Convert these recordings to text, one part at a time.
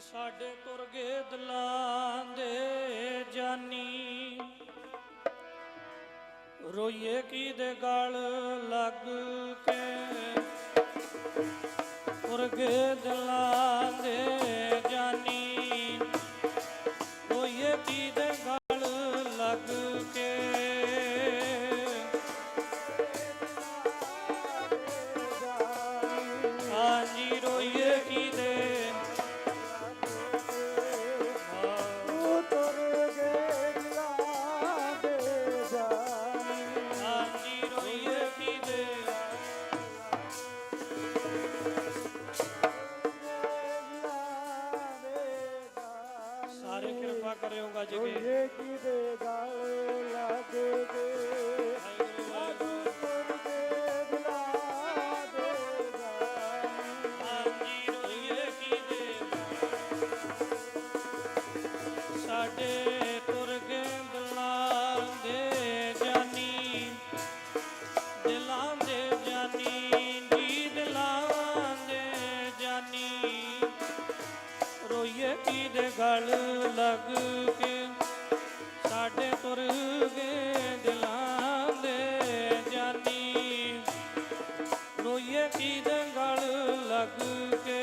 ਸਾਡੇ ਤੁਰ ਗਏ ਦੇ ਜਾਨੀ। ਰੋਈਏ ਕੀ ਦੇ ਗਲ ਲੱਗ ਕੇ। ਤੁਰ ਗਏ ਦੇ ਸਾਰੇ ਕਿਰਪਾ ਕਰਿਓ ਗੱਜ ਕੇ ਇਹ ਕੀ ਦੇ ਗਲ ਲੱਗ ਕੀ ਦੇ। ਸਾਡੇ ਤੁਰ ਗਏ ਦਿਲਾਂ ਦੇ ਜਾਨੀ ਦਿਲਾਂ ਦੇ ਲੱਗ ਕੇ ਸਾਡੇ ਤੁਰ ਗਏ ਦਿਲਾਂ ਦੇ ਜਾਨੀ। ਰੋਈਏ ਕੀ? ਦੇ ਗਲ ਲੱਗ ਕੇ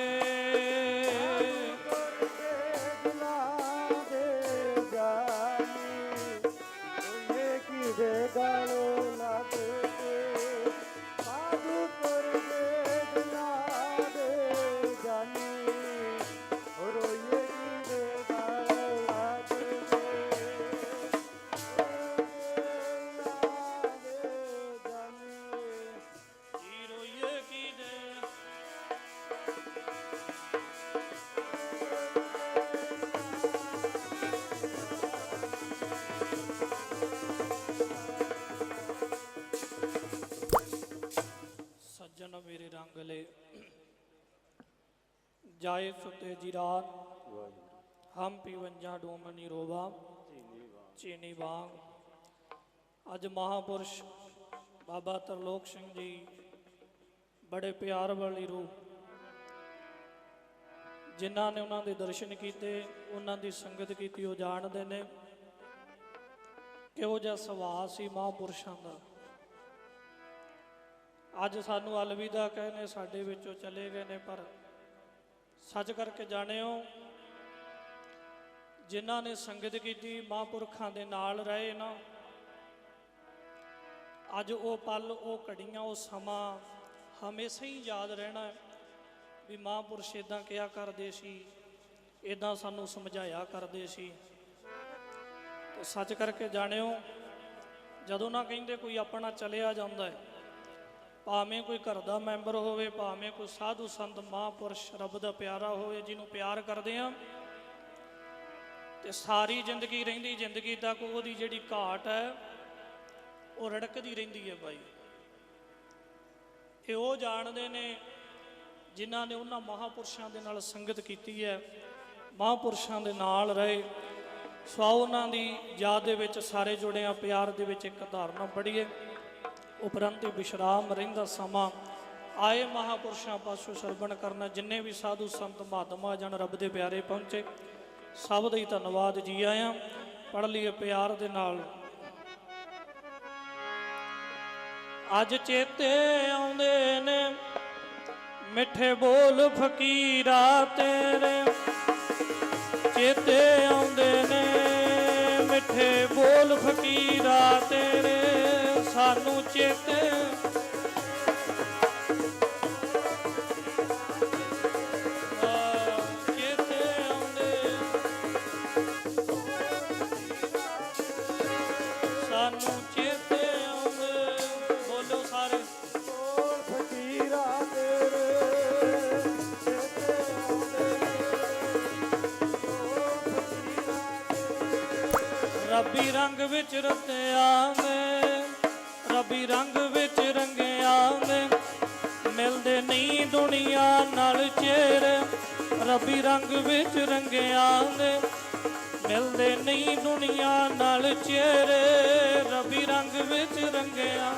ਗਲ ਜਾਏ ਸੁਤੇ ਜੀ ਰਾਤ। ਹਮ ਪੀਵੰਜਾ ਡੋਮਨੀ ਰੋਵਾ ਚੀਨੀ ਬਾਗ ਅੱਜ ਮਹਾਪੁਰਸ਼ ਬਾਬਾ ਤਰਲੋਕ ਸਿੰਘ ਜੀ ਬੜੇ ਪਿਆਰ ਵਾਲੀ ਰੂਹ। ਜਿਨ੍ਹਾਂ ਨੇ ਉਹਨਾਂ ਦੇ ਦਰਸ਼ਨ ਕੀਤੇ ਉਹਨਾਂ ਦੀ ਸੰਗਤ ਕੀਤੀ ਉਹ ਜਾਣਦੇ ਨੇ ਕਿਹੋ ਜਿਹਾ ਸੁਭਾਅ ਸੀ ਮਹਾਪੁਰਸ਼ਾਂ ਦਾ। ਅੱਜ ਸਾਨੂੰ ਅਲਵਿਦਾ ਕਹਿੰਦੇ ਸਾਡੇ ਵਿੱਚੋਂ ਚਲੇ ਗਏ ਨੇ ਪਰ ਸੱਚ ਕਰਕੇ ਜਾਣਿਓ, ਜਿਨ੍ਹਾਂ ਨੇ ਸੰਗਤ ਕੀਤੀ, ਮਹਾਂਪੁਰਖਾਂ ਦੇ ਨਾਲ ਰਹੇ ਨਾ, ਅੱਜ ਉਹ ਪਲ, ਉਹ ਘੜੀਆਂ, ਉਹ ਸਮਾਂ ਹਮੇਸ਼ਾ ਹੀ ਯਾਦ ਰਹਿਣਾ ਵੀ ਮਹਾਂਪੁਰਸ਼ ਇਦਾਂ ਕਿਹਾ ਕਰਦੇ ਸੀ ਇਦਾਂ ਸਾਨੂੰ ਸਮਝਾਇਆ ਕਰਦੇ ਸੀ। ਤੇ ਸੱਚ ਕਰਕੇ ਜਾਣਿਓ, ਜਦੋਂ ਨਾ ਕਹਿੰਦੇ ਕੋਈ ਆਪਣਾ ਚਲਿਆ ਜਾਂਦਾ ਹੈ ਭਾਵੇਂ ਕੋਈ ਘਰ ਦਾ ਮੈਂਬਰ ਹੋਵੇ, ਭਾਵੇਂ ਕੋਈ ਸਾਧੂ ਸੰਤ, ਮਹਾਂਪੁਰਸ਼, ਰੱਬ ਦਾ ਪਿਆਰਾ ਹੋਵੇ, ਜਿਹਨੂੰ ਪਿਆਰ ਕਰਦੇ ਆ ਤੇ ਸਾਰੀ ਜ਼ਿੰਦਗੀ ਰਹਿੰਦੀ, ਜ਼ਿੰਦਗੀ ਤੱਕ ਉਹਦੀ ਜਿਹੜੀ ਘਾਟ ਹੈ, ਉਹ ਰੜਕਦੀ ਰਹਿੰਦੀ ਹੈ ਬਾਈ। ਇਹ ਉਹ ਜਾਣਦੇ ਨੇ, ਜਿਨ੍ਹਾਂ ਨੇ ਉਹਨਾਂ ਮਹਾਪੁਰਸ਼ਾਂ ਦੇ ਨਾਲ ਸੰਗਤ ਕੀਤੀ ਹੈ, ਮਹਾਪੁਰਸ਼ਾਂ ਦੇ ਨਾਲ ਰਹੇ, ਸੋ ਉਹਨਾਂ ਦੀ ਯਾਦ ਦੇ ਵਿੱਚ ਸਾਰੇ ਜੁੜੇ ਆ ਪਿਆਰ ਦੇ ਵਿੱਚ ਇੱਕ ਧਾਰਨਾ ਪੜ੍ਹੀਏ। ਉਪਰੰਤ ਵਿਸ਼ਰਾਮ ਰਹਿੰਦਾ ਸਮਾਂ ਆਏ ਮਹਾਪੁਰਸ਼ਾਂ ਪਾਸੋਂ ਸਰਵਣ ਕਰਨਾ, ਜਿੰਨੇ ਵੀ ਸਾਧੂ ਸੰਤ ਮਹਾਤਮਾ ਜਨ ਰੱਬ ਦੇ ਪਿਆਰੇ ਪਹੁੰਚੇ, ਸਭ ਦਾ ਹੀ ਧੰਨਵਾਦ ਜੀ ਆਇਆਂ। ਪੜ ਲਈਏ ਪਿਆਰ ਦੇ ਨਾਲ। ਅੱਜ ਚੇਤੇ ਆਉਂਦੇ ਨੇ, ਮਿੱਠੇ ਬੋਲ ਫਕੀਰਾ ਤੇਰੇ। ਚੇਤੇ ਆਉਂਦੇ ਨੇ, ਮਿੱਠੇ ਬੋਲ ਫਕੀਰਾ ਤੇਰੇ। ਸਾਨੂੰ ਚੇਤੇ। ਆ, ਚੇਤੇ ਸਾਨੂੰ ਚੇਤੇ ਬੋਲੋ ਸਾਰੇ। ਰੱਬੀ ਰੰਗ ਵਿੱਚ ਰਤਿਆ ਮੈਂ। ਰੱਬੀ ਰੰਗ ਵਿੱਚ ਰੰਗਿਆ ਨੇ। ਮਿਲਦੇ ਨਹੀਂ ਦੁਨੀਆ ਨਾਲ ਚਿਹਰੇ ਰੱਬੀ ਰੰਗ ਵਿੱਚ ਰੰਗਿਆ ਨੇ। ਮਿਲਦੇ ਨਹੀਂ ਦੁਨੀਆ ਨਾਲ ਚਿਹਰੇ ਰੱਬੀ ਰੱਬੀ ਰੰਗ ਵਿੱਚ ਰੰਗਿਆ।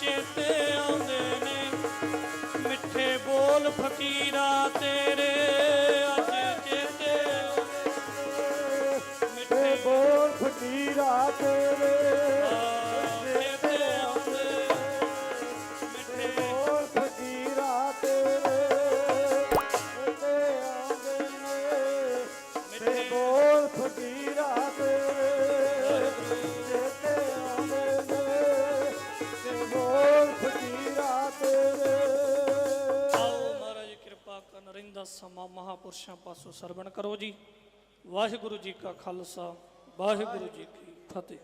ਚੇਤੇ ਆਉਂਦੇ ਨੇ। ਮਿੱਠੇ ਬੋਲ ਫਕੀਰਾ ਤੇਰੇ ਚੇਤੇ ਮਿੱਠੇ ਬੋਲ ਫਕੀਰਾ ਤੇਰੇ ਸਮਾਂ ਮਹਾਪੁਰਸ਼ਾਂ ਪਾਸੋਂ ਸਰਵਣ ਕਰੋ ਜੀ। ਵਾਹਿਗੁਰੂ ਜੀ ਕਾ ਖਾਲਸਾ ਵਾਹਿਗੁਰੂ ਜੀ ਕੀ ਫਤਿਹ।